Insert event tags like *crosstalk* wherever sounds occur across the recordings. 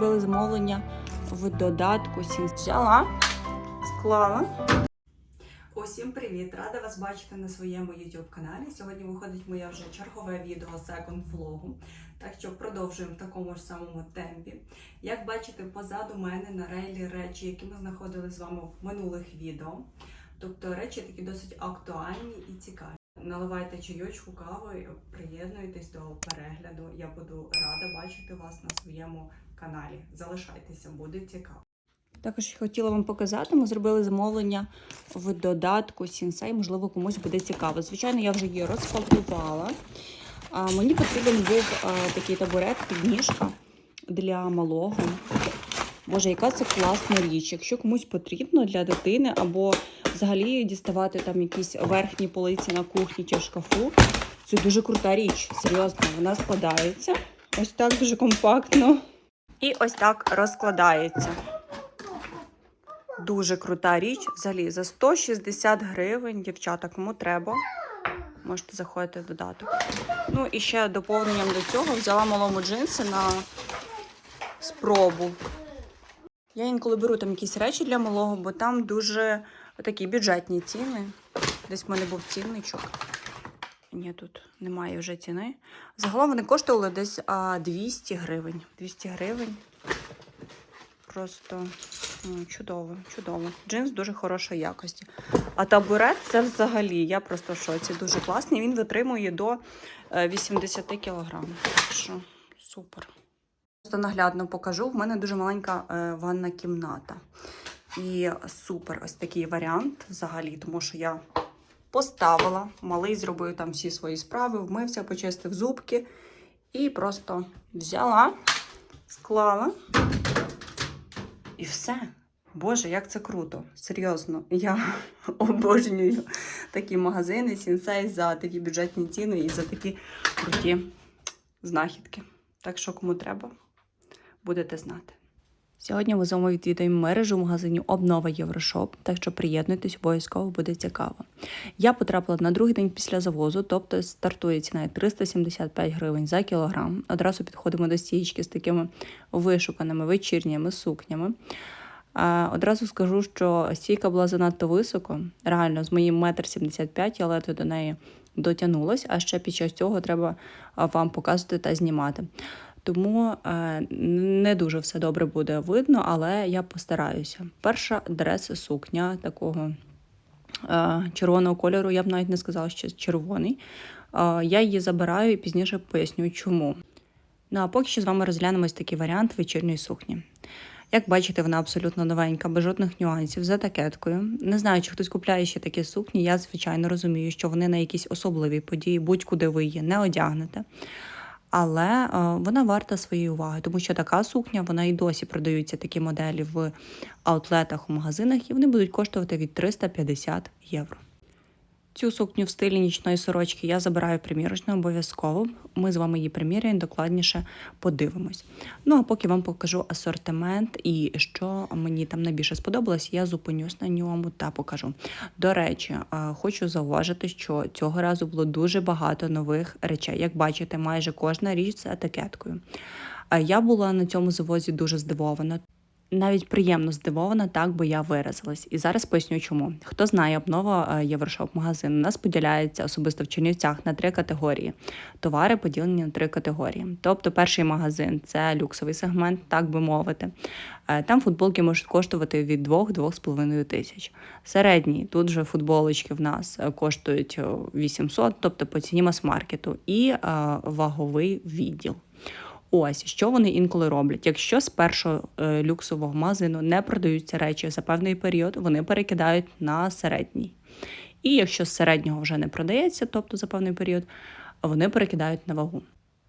зробили замовлення в додатку. Взяла, склала. Усім привіт! Рада вас бачити на своєму YouTube каналі. Сьогодні виходить моє вже чергове відео секонд влогу. Так що продовжуємо в такому ж самому темпі. Як бачите, позаду мене на рейлі речі, які ми знаходили з вами в минулих відео. Тобто речі такі досить актуальні і цікаві. Наливайте чайочку, кави, приєднуйтесь до перегляду. Я буду рада бачити вас на своєму каналі. Залишайтеся, буде цікаво. Також хотіла вам показати, ми зробили замовлення в додатку Сінсей, можливо, комусь буде цікаво. Звичайно, я вже її розпакувала. А, мені потрібен був а, такий табурет, підніжка для малого. Боже, яка це класна річ. Якщо комусь потрібно для дитини, або взагалі діставати там якісь верхні полиці на кухні чи в шкафу, це дуже крута річ. Серйозно, вона складається. Ось так дуже компактно. І ось так розкладається. Дуже крута річ. Взагалі за 160 гривень, дівчата, кому треба. Можете заходити в додаток. Ну і ще доповненням до цього взяла малому джинси на спробу. Я інколи беру там якісь речі для малого, бо там дуже такі бюджетні ціни. Десь в мене був цінничок. Ні, тут немає вже ціни. Загалом вони коштували десь а, 200 гривень. 200 гривень. Просто ну, чудово, чудово. Джинс дуже хорошої якості. А табурет це взагалі, я просто в шоці. Дуже класний. Він витримує до е, 80 кг. Що супер. Просто наглядно покажу. В мене дуже маленька е, ванна кімната. І супер ось такий варіант взагалі, тому що я поставила, малий зробив там всі свої справи, вмився, почистив зубки і просто взяла, склала. І все. Боже, як це круто! Серйозно, я *laughs* обожнюю такі магазини Сінсей за такі бюджетні ціни і за такі круті знахідки. Так що, кому треба, будете знати. Сьогодні ми з вами відвідаємо мережу магазинів Обнова Єврошоп, так що приєднуйтесь, обов'язково буде цікаво. Я потрапила на другий день після завозу, тобто стартує ціна 375 гривень за кілограм. Одразу підходимо до стічки з такими вишуканими вечірніми сукнями. Одразу скажу, що стійка була занадто високо, реально з моїм метр 75, але то до неї дотягнулась, а ще під час цього треба вам показувати та знімати. Тому е, не дуже все добре буде видно, але я постараюся. Перша дрес сукня такого е, червоного кольору, я б навіть не сказала, що червоний. Е, я її забираю і пізніше поясню, чому. Ну а поки що з вами розглянемо ось такий варіант вечірньої сукні. Як бачите, вона абсолютно новенька, без жодних нюансів, за такеткою. Не знаю, чи хтось купляє ще такі сукні. Я, звичайно, розумію, що вони на якісь особливі події, будь-куди ви її не одягнете. Але е, вона варта своєї уваги, тому що така сукня, вона і досі продаються такі моделі в аутлетах у магазинах, і вони будуть коштувати від 350 євро. Цю сукню в стилі нічної сорочки я забираю примірочно обов'язково. Ми з вами її приміряємо, докладніше подивимось. Ну а поки вам покажу асортимент і що мені там найбільше сподобалось, я зупинюсь на ньому та покажу. До речі, хочу зауважити, що цього разу було дуже багато нових речей. Як бачите, майже кожна річ з етикеткою. Я була на цьому завозі дуже здивована. Навіть приємно здивована, так би я виразилась. І зараз поясню, чому. Хто знає, обнова е, Єврошоп магазин у нас поділяється особисто в Чернівцях на три категорії. Товари поділені на три категорії. Тобто, перший магазин це люксовий сегмент, так би мовити. Е, Там футболки можуть коштувати від 2-2,5 тисяч. Середній тут же футболочки в нас е, коштують е, 800, тобто по ціні мас-маркету, і ваговий відділ. Ось що вони інколи роблять. Якщо з першого е, люксового магазину не продаються речі за певний період, вони перекидають на середній. І якщо з середнього вже не продається, тобто за певний період, вони перекидають на вагу.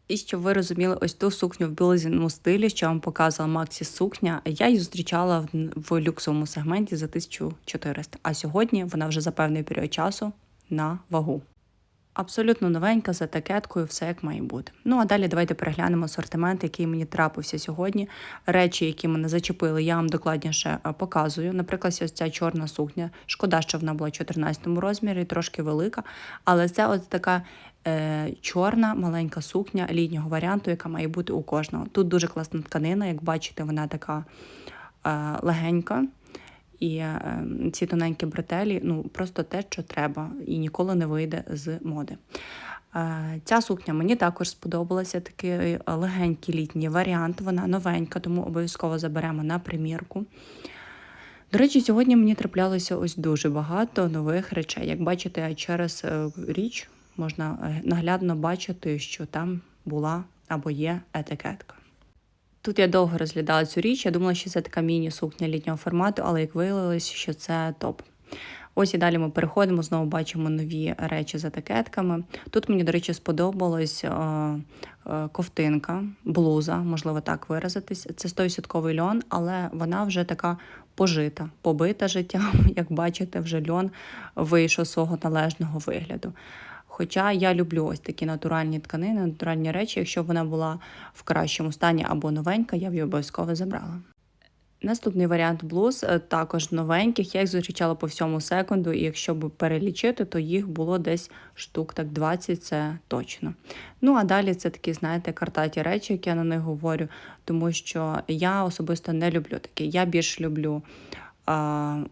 І щоб ви розуміли, ось ту сукню в білозняному стилі, що вам показувала Максі сукня, я її зустрічала в, в люксовому сегменті за 1400, а сьогодні вона вже за певний період часу на вагу. Абсолютно новенька з етикеткою, все як має бути. Ну а далі давайте переглянемо асортимент, який мені трапився сьогодні. Речі, які мене зачепили, я вам докладніше е, показую. Наприклад, ось ця чорна сукня. Шкода, що вона була в 14 розмірі, трошки велика. Але це от така е, чорна маленька сукня літнього варіанту, яка має бути у кожного. Тут дуже класна тканина, як бачите, вона така е, легенька. І е, ці тоненькі бретелі ну просто те, що треба, і ніколи не вийде з моди. Е, ця сукня мені також сподобалася. Такий легенький літній варіант. Вона новенька, тому обов'язково заберемо на примірку. До речі, сьогодні мені траплялося ось дуже багато нових речей. Як бачите, через е, річ можна е, наглядно бачити, що там була або є етикетка. Тут я довго розглядала цю річ. Я думала, що це така міні-сукня літнього формату, але як виявилось, що це топ. Ось і далі ми переходимо, знову бачимо нові речі з етикетками. Тут мені, до речі, сподобалась е, е, ковтинка, блуза, можливо так виразитись. Це 100% льон, але вона вже така пожита, побита життям. *laughs* Як бачите, вже льон вийшов свого належного вигляду. Хоча я люблю ось такі натуральні тканини, натуральні речі. Якщо б вона була в кращому стані або новенька, я б її обов'язково забрала. Наступний варіант блуз е, також новеньких. Я їх зустрічала по всьому секунду, і якщо б перелічити, то їх було десь штук так 20, це точно. Ну а далі це такі, знаєте, картаті речі, як я на них говорю, тому що я особисто не люблю такі. Я більш люблю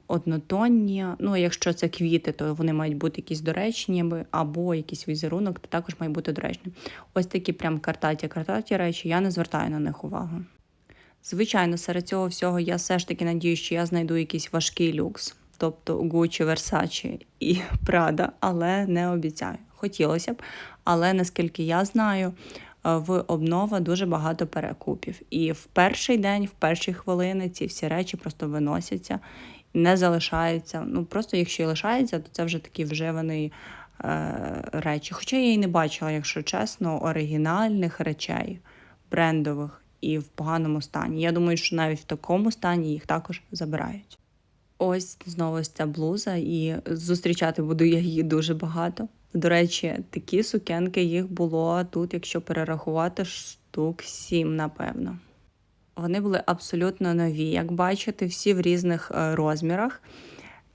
однотонні. Ну, якщо це квіти, то вони мають бути якісь доречні, або якийсь візерунок, то також має бути доречні. Ось такі прям картаті-картаті речі, я не звертаю на них увагу. Звичайно, серед цього всього я все ж таки надію, що я знайду якийсь важкий люкс, тобто Gucci, Versace і *laughs* Prada, але не обіцяю. Хотілося б, але наскільки я знаю, в обнова дуже багато перекупів. І в перший день, в перші хвилини ці всі речі просто виносяться, не залишаються. Ну просто якщо і лишається, то це вже такі вживані е, речі. Хоча я і не бачила, якщо чесно, оригінальних речей, брендових і в поганому стані. Я думаю, що навіть в такому стані їх також забирають. Ось знову ось ця блуза, і зустрічати буду я її дуже багато. До речі, такі сукенки їх було тут, якщо перерахувати, штук сім, напевно. Вони були абсолютно нові, як бачите, всі в різних е, розмірах.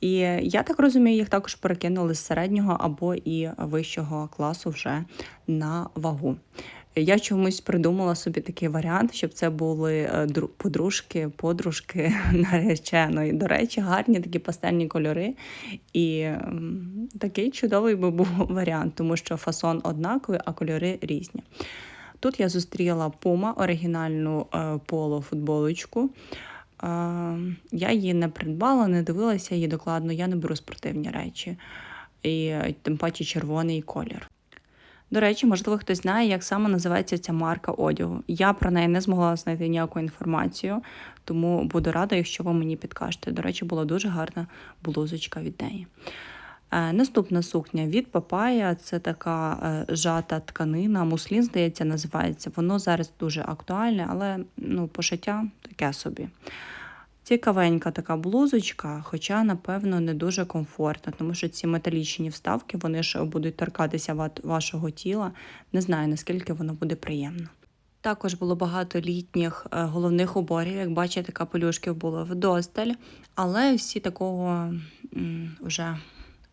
І я так розумію, їх також перекинули з середнього або і вищого класу вже на вагу. Я чомусь придумала собі такий варіант, щоб це були е, подружки, подружки *laughs* нареченої. До речі, гарні такі пастельні кольори. І такий чудовий би був *laughs* варіант, тому що фасон однаковий, а кольори різні. Тут я зустріла Puma, оригінальну е, поло-футболочку. Е, я її не придбала, не дивилася її докладно, я не беру спортивні речі. І тим паче червоний колір. До речі, можливо, хтось знає, як саме називається ця марка одягу. Я про неї не змогла знайти ніяку інформацію, тому буду рада, якщо ви мені підкажете. До речі, була дуже гарна блузочка від неї. Е, наступна сукня від Папая це така е, жата тканина, муслін, здається, називається. Воно зараз дуже актуальне, але ну, пошиття таке собі. Цікавенька така блузочка, хоча, напевно, не дуже комфортна, тому що ці металічні вставки вони ж будуть торкатися вашого тіла. Не знаю, наскільки воно буде приємно. Також було багато літніх е, головних уборів, як бачите, капелюшків було вдосталь, але всі такого вже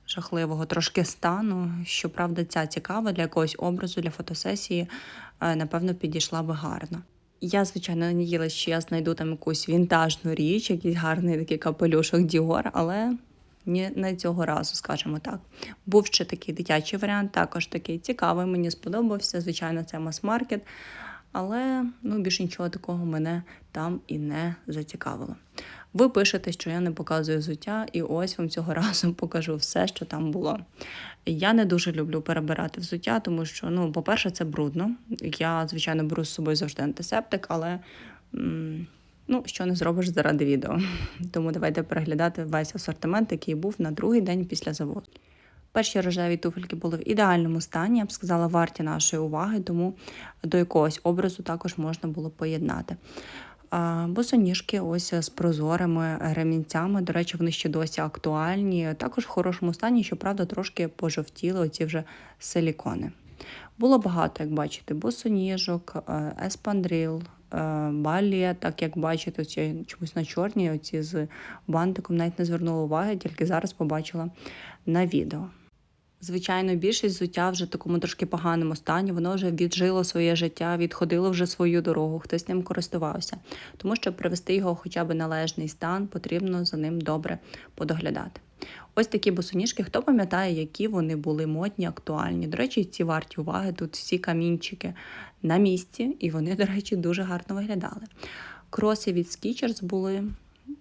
жахливого трошки стану. Щоправда, ця цікава для якогось образу, для фотосесії, е, напевно, підійшла би гарно. Я, звичайно, надіялася, що я знайду там якусь вінтажну річ, якийсь гарний такий капелюшок Діор, але ні, не цього разу, скажімо так. Був ще такий дитячий варіант, також такий цікавий, мені сподобався. Звичайно, це мас-маркет, але ну, більше нічого такого мене там і не зацікавило. Ви пишете, що я не показую взуття, і ось вам цього *laughs* разу покажу все, що там було. Я не дуже люблю перебирати взуття, тому що, ну, по-перше, це брудно. Я, звичайно, беру з собою завжди антисептик, але ну, що не зробиш заради відео. *laughs* Тому давайте переглядати весь асортимент, який був на другий день після заводу. Перші рожеві туфельки були в ідеальному стані, я б сказала, варті нашої уваги, тому до якогось образу також можна було поєднати. Босоніжки ось з прозорими ремінцями. До речі, вони ще досі актуальні. Також в хорошому стані, щоправда, трошки пожовтіли оці вже силікони. Було багато, як бачите, босоніжок, е, еспандрил, е, балія, так як бачите, оці чомусь на чорній, оці з бантиком навіть не звернула уваги, тільки зараз побачила на відео. Звичайно, більшість взуття вже в такому трошки поганому стані, воно вже віджило своє життя, відходило вже свою дорогу, хтось ним користувався. Тому щоб привести його хоча б належний стан, потрібно за ним добре подоглядати. Ось такі босоніжки, хто пам'ятає, які вони були модні, актуальні. До речі, ці варті уваги, тут всі камінчики на місці, і вони, до речі, дуже гарно виглядали. Кроси від Skechers були.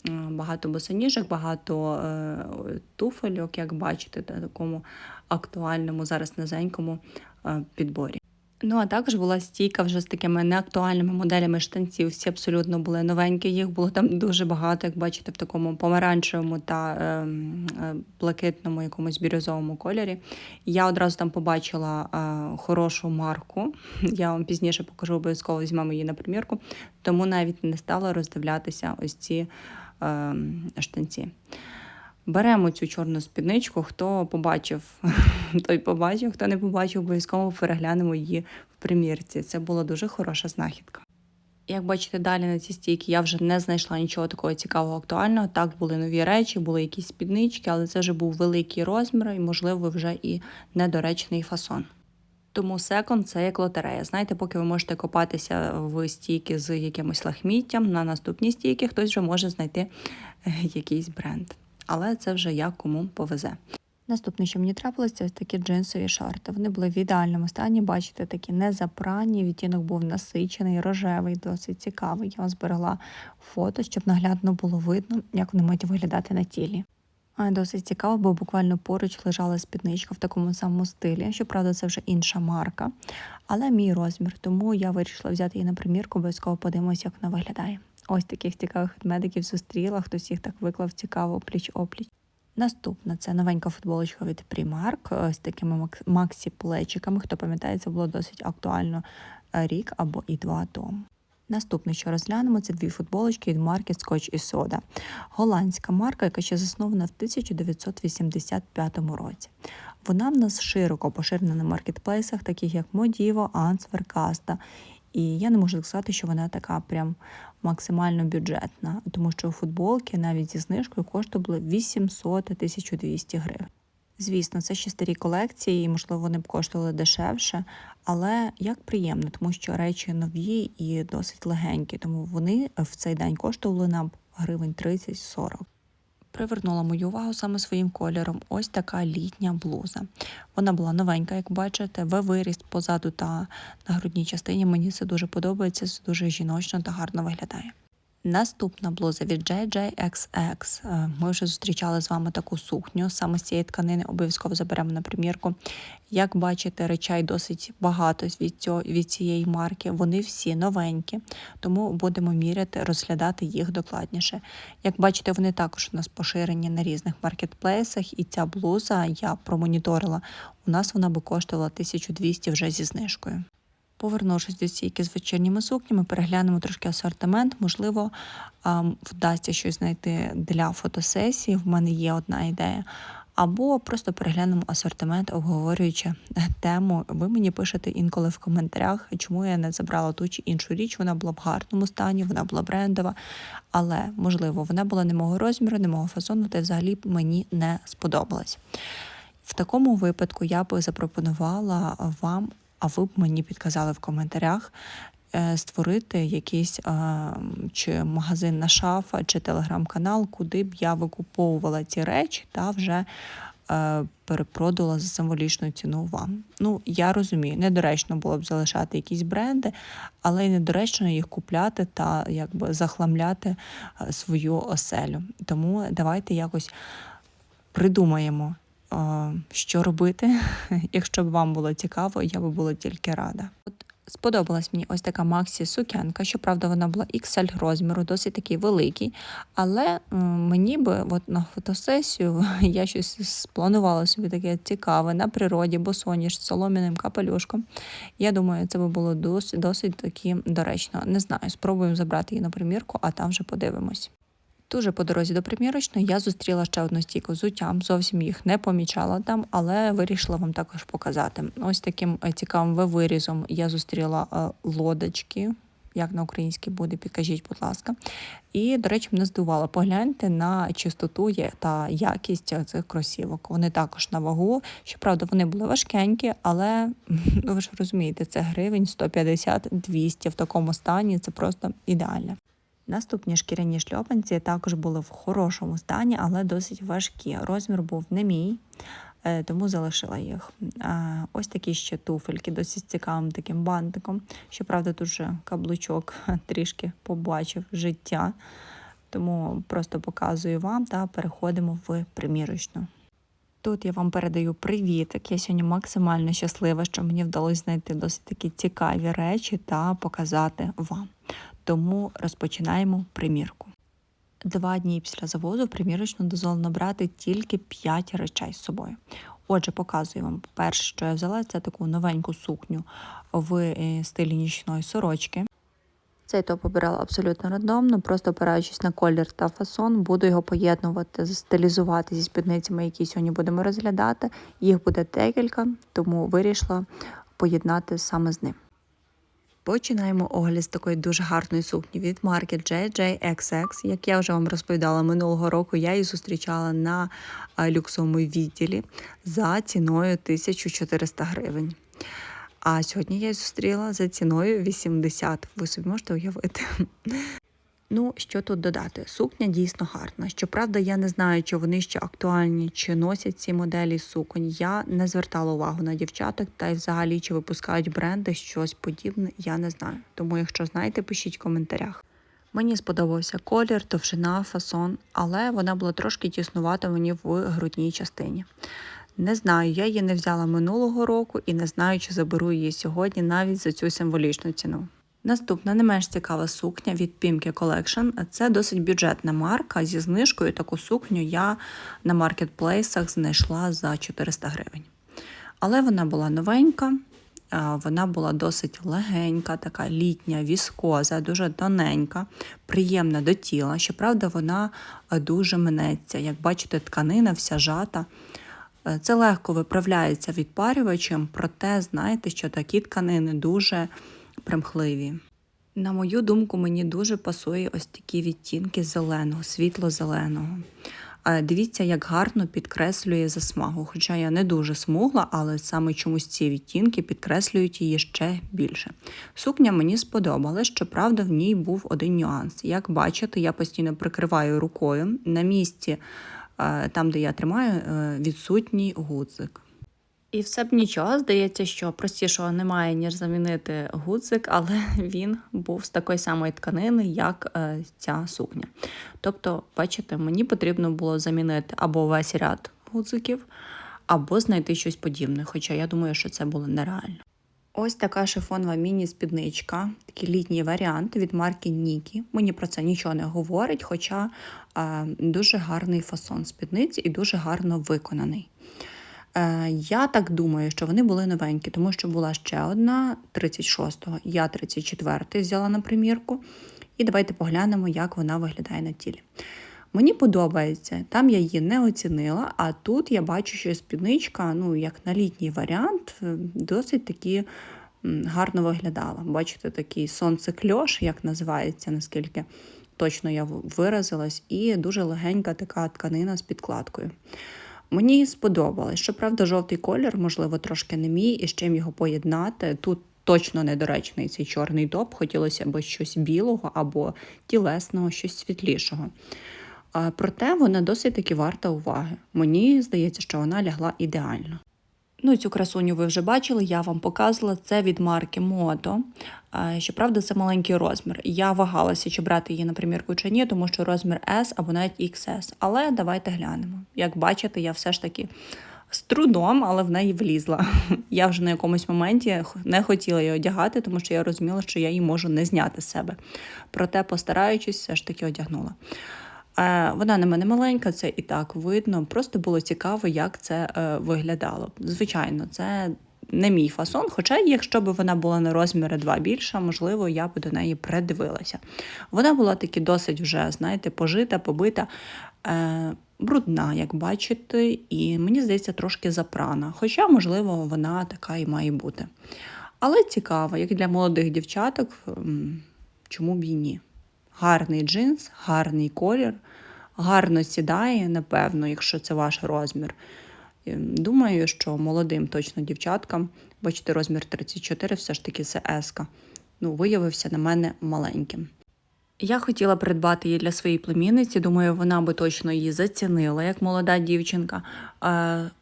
Е, Багато босоніжок, багато е, туфельок, як бачите, на такому актуальному, зараз низенькому е, підборі. Ну, а також була стійка вже з такими неактуальними моделями штанців. Всі абсолютно були новенькі. Їх було там дуже багато, як бачите, в такому помаранчевому та е, е, блакитному якомусь бірюзовому кольорі. Я одразу там побачила е, хорошу марку. Я вам пізніше покажу, обов'язково візьмемо її на примірку, тому навіть не стала роздивлятися ось ці штанці. Беремо цю чорну спідничку. Хто побачив, *laughs* той побачив, хто не побачив, обов'язково переглянемо її в примірці. Це була дуже хороша знахідка. Як бачите, далі на цій стійці я вже не знайшла нічого такого цікавого актуального. Так, були нові речі, були якісь спіднички, але це вже був великий розмір і, можливо, вже і недоречний фасон. Тому секонд це як лотерея. Знаєте, поки ви можете копатися в стійки з якимось лахміттям, на наступній стійки хтось вже може знайти е, якийсь бренд. Але це вже як кому повезе. Наступне, що мені трапилося, це такі джинсові шорти. Вони були в ідеальному стані, бачите, такі незапрані. Відтінок був насичений, рожевий, досить цікавий. Я зберегла фото, щоб наглядно було видно, як вони мають виглядати на тілі. Досить цікаво, бо буквально поруч лежала спідничка в такому самому стилі. Щоправда, це вже інша марка, але мій розмір, тому я вирішила взяти її на примірку, обов'язково подивимось, як вона виглядає. Ось таких цікавих медиків зустріла, хтось їх так виклав цікаво пліч-опліч. Наступна це новенька футболочка від Primark з такими максі плечиками. Хто пам'ятає, це було досить актуально е, рік або і два тому. Наступне, що розглянемо, це дві футболочки від марки Scotch і Soda. Голландська марка, яка ще заснована в 1985 році. Вона в нас широко поширена на маркетплейсах, таких як Modivo, Answer, Casta. І я не можу сказати, що вона така прям максимально бюджетна, тому що футболки навіть зі знижкою коштували 800-1200 гривень. Звісно, це ще старі колекції, і, можливо, вони б коштували дешевше, але як приємно, тому що речі нові і досить легенькі, тому вони в цей день коштували нам гривень 30-40. Привернула мою увагу саме своїм кольором. Ось така літня блуза. Вона була новенька, як бачите, в виріст позаду та на грудній частині. Мені це дуже подобається, це дуже жіночно та гарно виглядає. Наступна блуза від JJXX. Е, Ми вже зустрічали з вами таку сукню. Саме з цієї тканини обов'язково заберемо на примірку. Як бачите, речей досить багато від, цього, від цієї марки. Вони всі новенькі, тому будемо міряти, розглядати їх докладніше. Як бачите, вони також у нас поширені на різних маркетплейсах, і ця блуза я промоніторила. У нас вона би коштувала 1200 вже зі знижкою. Повернувшись до стійки з вечірніми сукнями, переглянемо трошки асортимент. Можливо, вдасться щось знайти для фотосесії. В мене є одна ідея. Або просто переглянемо асортимент, обговорюючи тему. Ви мені пишете інколи в коментарях, чому я не забрала ту чи іншу річ. Вона була в гарному стані, вона була брендова, але можливо, вона була не мого розміру, не мого фасону, та взагалі мені не сподобалась. В такому випадку я би запропонувала вам а ви б мені підказали в коментарях е, створити якийсь е, чи магазин на шафа, чи телеграм-канал, куди б я викуповувала ці речі та вже е, перепродала за символічну ціну вам. Ну, я розумію, недоречно було б залишати якісь бренди, але й недоречно їх купляти та якби захламляти свою оселю. Тому давайте якось придумаємо що робити. *laughs* Якщо б вам було цікаво, я би була тільки рада. От Сподобалась мені ось така Максі сукенка. Щоправда, вона була XL розміру, досить такий великий. Але мені би от на фотосесію *laughs* я щось спланувала собі таке цікаве на природі, босоніж з солом'яним капелюшком. Я думаю, це би було досить, досить таки доречно. Не знаю, спробуємо забрати її на примірку, а там вже подивимось. Дуже по дорозі до примірочної я зустріла ще одну стійку з уттям, зовсім їх не помічала там, але вирішила вам також показати. Ось таким е, цікавим вирізом я зустріла е, лодочки. Як на українській буде, підкажіть, будь ласка. І, до речі, мене здивувало. Погляньте на чистоту та якість цих кросівок. Вони також на вагу. Щоправда, вони були важкенькі, але *laughs* ну ви ж розумієте, це гривень 150-200 в такому стані. Це просто ідеально. Наступні шкіряні шльопанці також були в хорошому стані, але досить важкі. Розмір був не мій, е, тому залишила їх. Ось такі ще туфельки, досить цікавим таким бантиком. Щоправда, тут же каблучок *laughs* трішки побачив життя, тому просто показую вам та переходимо в примірочну. Тут я вам передаю привітик. Я сьогодні максимально щаслива, що мені вдалося знайти досить такі цікаві речі та показати вам. Тому розпочинаємо примірку. Два дні після завозу в примірочну дозволено брати тільки 5 речей з собою. Отже, показую вам перше, що я взяла, це таку новеньку сукню в е, стилі нічної сорочки. Цей топ обирала абсолютно рандомно, просто опираючись на колір та фасон, буду його поєднувати, стилізувати зі спідницями, які сьогодні будемо розглядати. Їх буде декілька, тому вирішила поєднати саме з ним. Починаємо огляд з такої дуже гарної сукні від марки JJXX. Як я вже вам розповідала минулого року, я її зустрічала на люксовому відділі за ціною 1400 гривень. А сьогодні я її зустріла за ціною 80. Ви собі можете уявити. Ну, що тут додати? Сукня дійсно гарна. Щоправда, я не знаю, чи вони ще актуальні, чи носять ці моделі суконь. Я не звертала увагу на дівчаток, та й взагалі чи випускають бренди щось подібне, я не знаю. Тому, якщо знаєте, пишіть в коментарях. Мені сподобався колір, довжина, фасон, але вона була трошки тіснувата мені в грудній частині. Не знаю, я її не взяла минулого року і не знаю, чи заберу її сьогодні навіть за цю символічну ціну. Наступна не менш цікава сукня від Pimki Collection. Це досить бюджетна марка. Зі знижкою таку сукню я на маркетплейсах знайшла за 400 гривень. Але вона була новенька, вона була досить легенька, така літня, віскоза, дуже тоненька, приємна до тіла. Щоправда, вона е, дуже минеться. Як бачите, тканина вся жата. Е, Це легко виправляється відпарювачем, проте знаєте, що такі тканини дуже примхливі. На мою думку, мені дуже пасує ось такі відтінки зеленого, світло-зеленого. Дивіться, як гарно підкреслює засмагу. Хоча я не дуже смугла, але саме чомусь ці відтінки підкреслюють її ще більше. Сукня мені сподобалась, щоправда, в ній був один нюанс. Як бачите, я постійно прикриваю рукою. На місці, е, там, де я тримаю, е, відсутній гудзик. І все б нічого, здається, що простішого немає, ніж замінити гудзик, але *laughs* він був з такої самої тканини, як е, ця сукня. Тобто, бачите, мені потрібно було замінити або весь ряд гудзиків, або знайти щось подібне, хоча я думаю, що це було нереально. Ось така шифонова міні-спідничка, такий літній варіант від марки Нікі. Мені про це нічого не говорить, хоча е, дуже гарний фасон спідниці і дуже гарно виконаний. Е, Я так думаю, що вони були новенькі, тому що була ще одна 36-го, я 34-й взяла на примірку. І давайте поглянемо, як вона виглядає на тілі. Мені подобається, там я її не оцінила, а тут я бачу, що спідничка, ну, як на літній варіант, е, досить таки гарно виглядала. Бачите, такий сонцекльош, як називається, наскільки точно я виразилась, і дуже легенька така тканина з підкладкою. Мені сподобалось. Щоправда, жовтий колір, можливо, трошки не мій, і з чим його поєднати. Тут точно недоречний цей чорний топ. Хотілося б щось білого або тілесного, щось світлішого. Проте вона досить таки варта уваги. Мені здається, що вона лягла ідеально. Ну, цю красуню ви вже бачили, я вам показувала. Це від марки Мото. Щоправда, це маленький розмір. Я вагалася, чи брати її на примірку чи ні, тому що розмір S або навіть XS. Але давайте глянемо. Як бачите, я все ж таки З трудом, але в неї влізла. *laughs* Я вже на якомусь моменті не хотіла її одягати, тому що я розуміла, що я її можу не зняти з себе. Проте, постараючись, все ж таки одягнула. Е, Вона на мене маленька, це і так видно. Просто було цікаво, як це е, виглядало. Звичайно, це не мій фасон. Хоча, якщо б вона була на розміри 2 більша, можливо, я б до неї придивилася. Вона була таки досить вже, знаєте, пожита, побита. Е, Брудна, як бачите, і мені здається, трошки запрана. Хоча, можливо, вона така і має бути. Але цікава, як для молодих дівчаток, чому б і ні. Гарний джинс, гарний колір, гарно сідає, напевно, якщо це ваш розмір. Ем, Думаю, що молодим точно дівчаткам, бачите, розмір 34, все ж таки це еска. Ну, виявився на мене маленьким. Я хотіла придбати її для своєї племінниці. Думаю, вона би точно її зацінила як молода дівчинка.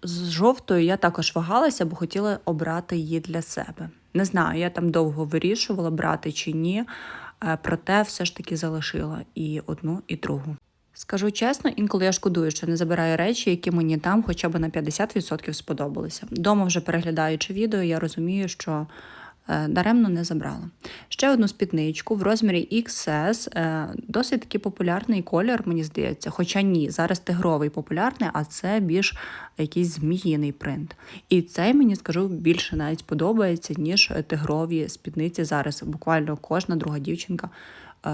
З жовтою я також вагалася, бо хотіла обрати її для себе. Не знаю, я там довго вирішувала, брати чи ні, е, проте все ж таки залишила і одну, і другу. Скажу чесно, інколи я шкодую, що не забираю речі, які мені там хоча б на 50% сподобалися. Дома, вже переглядаючи відео, я розумію, що е, даремно не забрала. Ще одну спідничку в розмірі XS, е, досить таки популярний колір, мені здається. Хоча ні, зараз тигровий популярний, а це більш якийсь зміїний принт. І цей, мені скажу, більше навіть подобається, ніж тигрові спідниці зараз. Буквально кожна друга дівчинка е,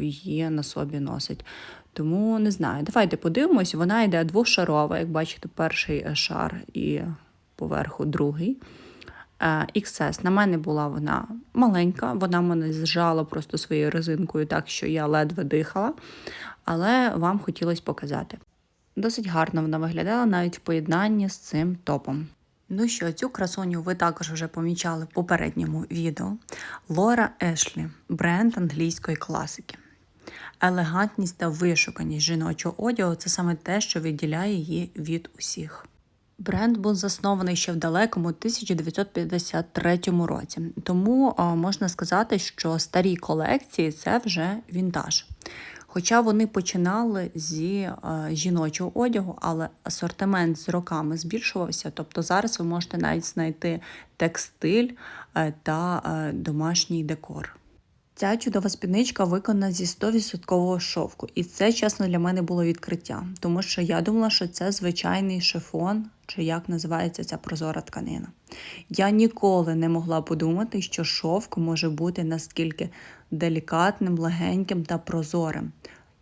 її на собі носить. Тому не знаю, давайте подивимось. Вона йде двошарова, як бачите, перший шар і поверху другий. Е, XS. На мене була вона маленька, вона мене зжала просто своєю резинкою, так що я ледве дихала, але вам хотілося показати. Досить гарно вона виглядала навіть в поєднанні з цим топом. Ну що, цю красуню ви також вже помічали в попередньому відео. Лора Ешлі, бренд англійської класики. Елегантність та вишуканість жіночого одягу це саме те, що відділяє її від усіх. Бренд був заснований ще в далекому 1953 році, тому можна сказати, що старі колекції це вже вінтаж. Хоча вони починали зі жіночого одягу, але асортимент з роками збільшувався. Тобто зараз ви можете навіть знайти текстиль е, та е, домашній декор. Ця чудова спідничка виконана зі 100% шовку, і це, чесно, для мене було відкриття, тому що я думала, що це звичайний шифон, чи як називається ця прозора тканина. Я ніколи не могла подумати, що шовк може бути наскільки делікатним, легеньким та прозорим.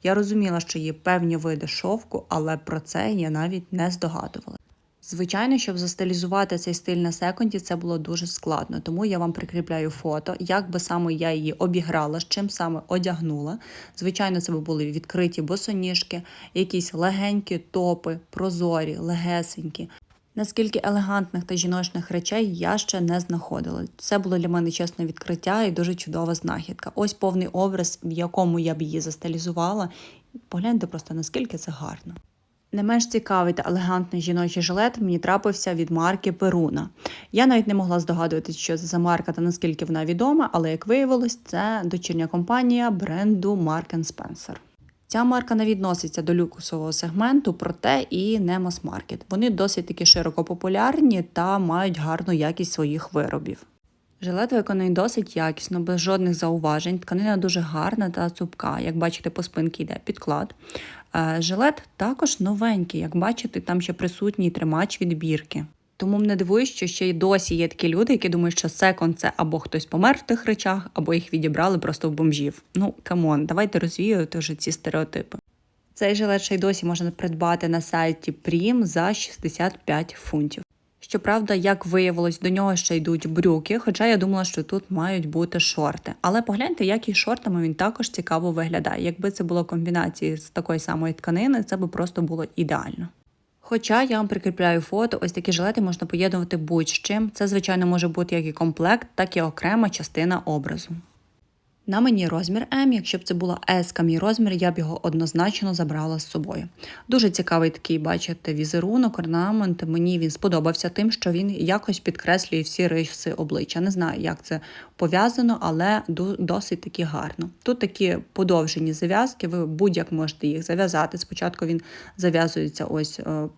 Я розуміла, що є певні види шовку, але про це я навіть не здогадувала. Звичайно, щоб застилізувати цей стиль на секунді, це було дуже складно, тому я вам прикріпляю фото, як би саме я її обіграла, з чим саме одягнула. Звичайно, це би були відкриті босоніжки, якісь легенькі топи, прозорі, легесенькі. Наскільки елегантних та жіночних речей я ще не знаходила. Це було для мене чесне відкриття і дуже чудова знахідка. Ось повний образ, в якому я б її застилізувала. Погляньте просто наскільки це гарно. Не менш цікавий та елегантний жіночий жилет мені трапився від марки Перуна. Я навіть не могла здогадуватися, що це за марка та наскільки вона відома, але як виявилось, це дочірня компанія бренду Mark Spencer. Ця марка не відноситься до люксового сегменту, проте і не мас-маркет. Вони досить таки широко популярні та мають гарну якість своїх виробів. Жилет виконаний досить якісно, без жодних зауважень. Тканина дуже гарна та цупка. Як бачите, по спинці йде підклад. Е, Жилет також новенький, як бачите, там ще присутній тримач від бірки. Тому мене дивує, що ще й досі є такі люди, які думають, що секонд це або хтось помер в тих речах, або їх відібрали просто в бомжів. Ну, камон, давайте розвіювати вже ці стереотипи. Цей жилет ще й досі можна придбати на сайті Прім за 65 фунтів. Щоправда, як виявилось, до нього ще йдуть брюки, хоча я думала, що тут мають бути шорти. Але погляньте, як і шортами він також цікаво виглядає. Якби це було комбінації з такої самої тканини, це би просто було ідеально. Хоча я вам прикріпляю фото, ось такі жилети можна поєднувати будь-з чим. Це, звичайно, може бути як і комплект, так і окрема частина образу. На мені розмір М, якщо б це була S мій розмір, я б його однозначно забрала з собою. Дуже цікавий такий, бачите, візерунок, орнамент. Мені він сподобався тим, що він якось підкреслює всі риси обличчя. Не знаю, як це пов'язано, але досить таки гарно. Тут такі подовжені зав'язки, ви будь-як можете їх зав'язати. Спочатку він зав'язується ось. е,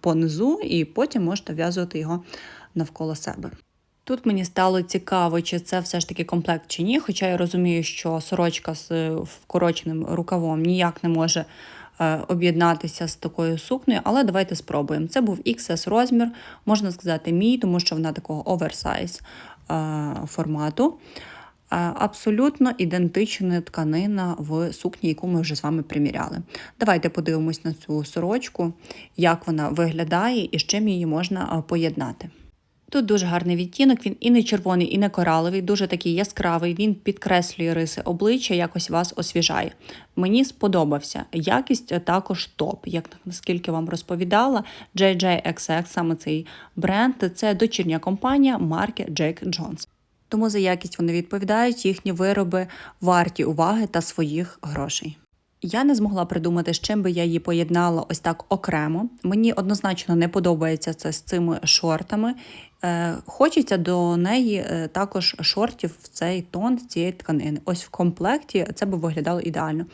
понизу, і потім можете в'язувати його навколо себе. Тут мені стало цікаво, чи це все ж таки комплект чи ні. Хоча я розумію, що сорочка з е, вкороченим рукавом ніяк не може е, об'єднатися з такою сукнею, але давайте спробуємо. Це був XS розмір, можна сказати, мій, тому що вона такого оверсайз е, формату. Абсолютно ідентична тканина в сукні, яку ми вже з вами приміряли. Давайте подивимось на цю сорочку, як вона виглядає і з чим її можна поєднати. Тут дуже гарний відтінок, він і не червоний, і не кораловий, дуже такий яскравий. Він підкреслює риси обличчя, якось вас освіжає. Мені сподобався. Якість е, також топ. Як наскільки вам розповідала, JJXX, саме цей бренд, це дочірня компанія марки Jake Jones. Тому за якість вони відповідають, їхні вироби варті уваги та своїх грошей. Я не змогла придумати, з чим би я її поєднала ось так окремо. Мені однозначно не подобається це з цими шортами. Е, хочеться до неї е, також шортів в цей тон цієї тканини. Ось в комплекті це би виглядало ідеально.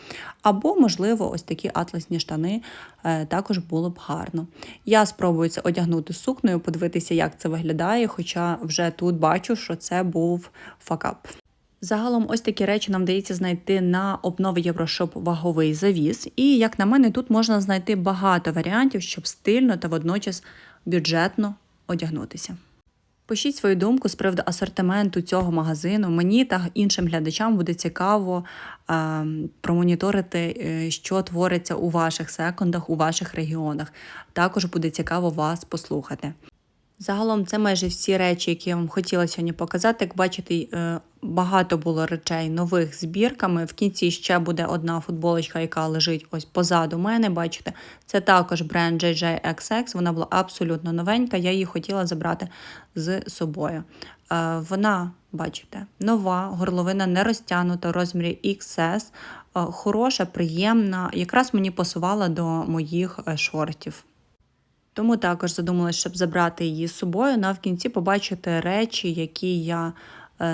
Або, можливо, ось такі атласні штани е, також було б гарно. Я спробую це одягнути сукнею, подивитися, як це виглядає, хоча вже тут бачу, що це був факап. Загалом, ось такі речі нам вдається знайти на обнови Єврошоп ваговий завіс. І, як на мене, тут можна знайти багато варіантів, щоб стильно та водночас бюджетно одягнутися. Пишіть свою думку з приводу асортименту цього магазину. Мені та іншим глядачам буде цікаво е, промоніторити, е, що твориться у ваших секундах, у ваших регіонах. Також буде цікаво вас послухати. Загалом це майже всі речі, які я вам хотіла сьогодні показати. Як бачите, е, багато було речей нових збірками. В кінці ще буде одна футболочка, яка лежить ось позаду мене. Бачите, це також бренд JJXX. Вона була абсолютно новенька. Я її хотіла забрати з собою. Е, Вона, бачите, нова, горловина не розтягнута в розмірі XS. Е, Хороша, приємна, якраз мені пасувала до моїх е, шортів. Тому також задумалась, щоб забрати її з собою. На в кінці побачити речі, які я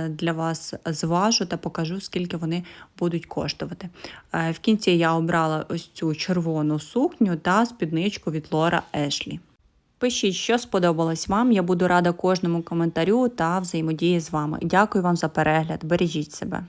для вас зважу та покажу, скільки вони будуть коштувати. Е, В кінці я обрала ось цю червону сукню та спідничку від Лора Ешлі. Пишіть, що сподобалось вам. Я буду рада кожному коментарю та взаємодії з вами. Дякую вам за перегляд. Бережіть себе.